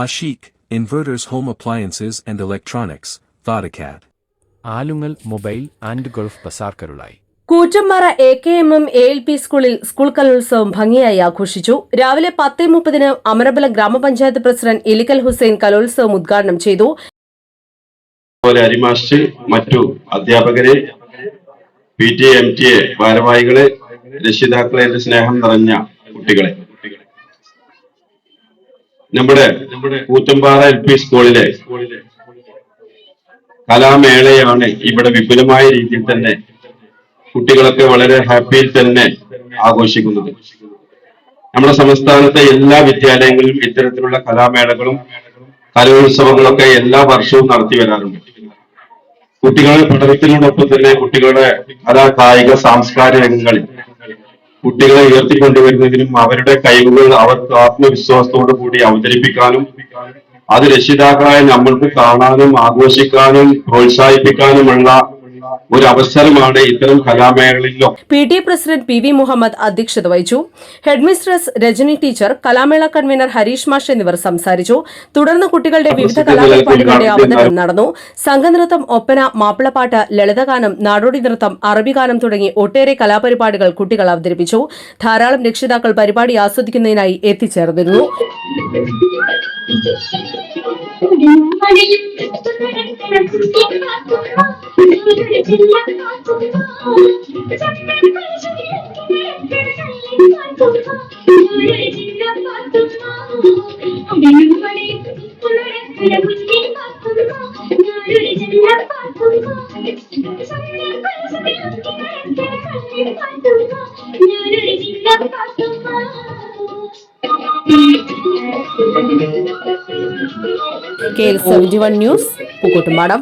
Ashik, Inverters home appliances and electronics Vodacad. Alungal mobile and Gulf bazaar Karulai Koottampara A K M M A L P സ്കൂളിൽ school കലോത്സവം ഭംഗിയായി ആഘോഷിച്ചു. രാവിലെ പത്ത് മുപ്പതിന് അമരബലം ഗ്രാമപഞ്ചായത്ത് പ്രസിഡന്റ് ഇലിക്കൽ ഹുസൈൻ കലോത്സവം ഉദ്ഘാടനം ചെയ്തു. അരിമാസ്റ്റ് മറ്റു അധ്യാപകരെ P T M T A ഭാരവാഹികളെ രക്ഷിതാക്കളെ എന്റെ സ്നേഹം നിറഞ്ഞ കുട്ടികളെ. നമ്മുടെ കൂത്തമ്പാറ എൽ പി സ്കൂളിലെ കലാമേളയാണ് ഇവിടെ വിപുലമായ രീതിയിൽ തന്നെ കുട്ടികളൊക്കെ വളരെ ഹാപ്പിയിൽ തന്നെ ആഘോഷിക്കുന്നത്. നമ്മുടെ സംസ്ഥാനത്തെ എല്ലാ വിദ്യാലയങ്ങളിലും ഇത്തരത്തിലുള്ള കലാമേളകളും കലോത്സവങ്ങളൊക്കെ എല്ലാ വർഷവും നടത്തി വരാറുണ്ട്. കുട്ടികളുടെ പഠനത്തിനോടൊപ്പം തന്നെ കുട്ടികളുടെ കലാ കായിക സാംസ്കാരിക രംഗങ്ങളിൽ കുട്ടികളെ ഉയർത്തിക്കൊണ്ടുവരുന്നതിനും അവരുടെ കഴിവുകൾ അവർക്ക് ആത്മവിശ്വാസത്തോടു കൂടി അവതരിപ്പിക്കാനും അത് രക്ഷിതാക്കളായ നമ്മൾക്ക് കാണാനും ആഘോഷിക്കാനും പ്രോത്സാഹിപ്പിക്കാനുമുള്ള ഒരു അവസരമാണ് ഇത്തരം കലാമേളകളിലൊക്കെ. P T president P V Muhammad അധ്യക്ഷത വഹിച്ചു. ഹെഡ്മിസ്ട്രസ് രജനി ടീച്ചർ കലാമേള കൺവീനർ ഹരീഷ് മാഷ് എന്നിവർ സംസാരിച്ചു. തുടർന്ന് കുട്ടികളുടെ വിവിധ കലാപരിപാടികളുടെ അവതരണം നടന്നു. സംഘനൃത്തം ഒപ്പന മാപ്പിളപ്പാട്ട് ലളിതഗാനം നാടോടി നൃത്തം അറബിഗാനം തുടങ്ങി ഒട്ടേറെ കലാപരിപാടികൾ കുട്ടികൾ അവതരിപ്പിച്ചു. ധാരാളം രക്ഷിതാക്കൾ പരിപാടി ആസ്വദിക്കുന്നതിനായി എത്തിച്ചേർന്നിരുന്നു. K L seventy one news Pookkottumpadam.